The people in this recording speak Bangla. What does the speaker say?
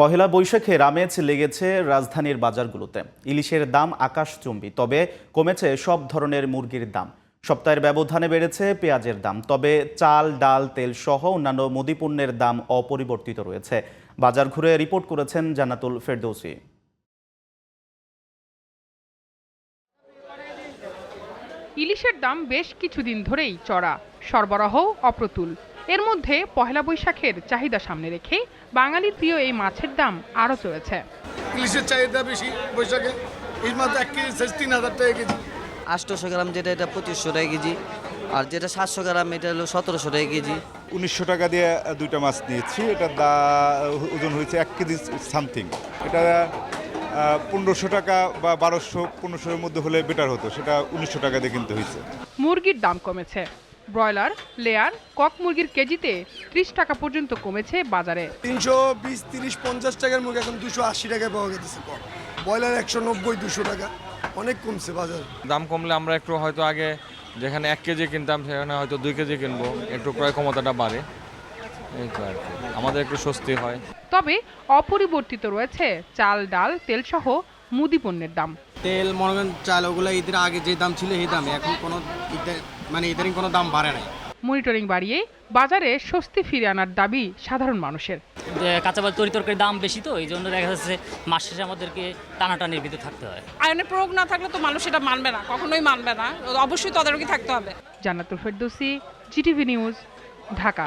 পহেলা বৈশাখে আমেজ লেগেছে রাজধানীর বাজারগুলোতে। ইলিশের দাম আকাশচুম্বী, তবে কমেছে সব ধরনের মুরগির দাম। সপ্তাহের ব্যবধানে বেড়েছে পেঁয়াজের দাম, তবে চাল, ডাল, তেল সহ অন্যান্য মুদিপণ্যের দাম অপরিবর্তিত রয়েছে। বাজার ঘুরে রিপোর্ট করেছেন জানাতুল ফেরদৌসি। ইলিশের দাম বেশ কিছুদিন ধরেই চড়া সরবরাহ অপ্রতুল। এর মধ্যে পহেলা বৈশাখের চাহিদা সামনে রেখে বাঙালির প্রিয় এই মাছের দাম আরও চড়েছে ইলিশের চাহিদা বেশি বৈশাখে। এই মাছ এক কেজি সাইজ তিন হাজার টাকা কেজি। আটশোশো গ্রাম যেটা এটা পঁচিশশো টাকা কেজি। আর যেটা সাতশো গ্রাম এটা হলো সতেরোশো টাকা কেজি। উনিশশো টাকা দিয়ে দুইটা মাছ নিয়েছি। এটার দা ওজন হয়েছে এক কেজি সামথিং। এটা পনেরোশো টাকা বা বারোশো পনেরোশোর মধ্যে হলে বেটার হতো। সেটা উনিশশো টাকা দিয়ে কিনতে হয়েছে। মুরগির দাম কমেছে। ব্রয়লার লেয়ার কক মুরগির কেজিতে ত্রিশ টাকা পর্যন্ত কমেছে বাজারে। তিনশো বিশ তিরিশ পঞ্চাশ টাকার মুরগি এখন দুশো আশি টাকায় পাওয়া গেছে ব্রয়লার একশো নব্বই দুশো টাকা। অনেক কমছে বাজার। দাম কমলে আমরা একটু হয়তো আগে যেখানে এক কেজি কিনতাম সেখানে হয়তো দুই কেজি কিনবো। একটু ক্রয় ক্ষমতাটা বাড়ে। এই তো আর কি। আমাদের একটু স্বস্তি হয়। তবে অপরিবর্তিত রয়েছে চাল ডাল তেল সহ মুদি পণ্যের দাম। তেল মনে করেন চাল ওগুলো ঈদের আগে যে দাম ছিল এই দামে। এখন কোনো মানে ইদানিং কোনো দাম বাড়ে নাই। মনিটরিং বাড়িয়ে বাজারে স্বস্তি ফিরে আনার দাবি সাধারণ মানুষের। যে কাঁচামাল তরি তরকারির দাম বেশি তো এই জন্য দেখা যাচ্ছে মাস শেষে আমাদেরকে টানাটানির ভিতরে থাকতে হয়। আয়নের প্রয়োগ না থাকলে তো মানুষ এটা মানবে না কখনোই মানবে না। অবশ্যই তদারকি থাকতে হবে। Jannatul Ferdousi GTV news Dhaka.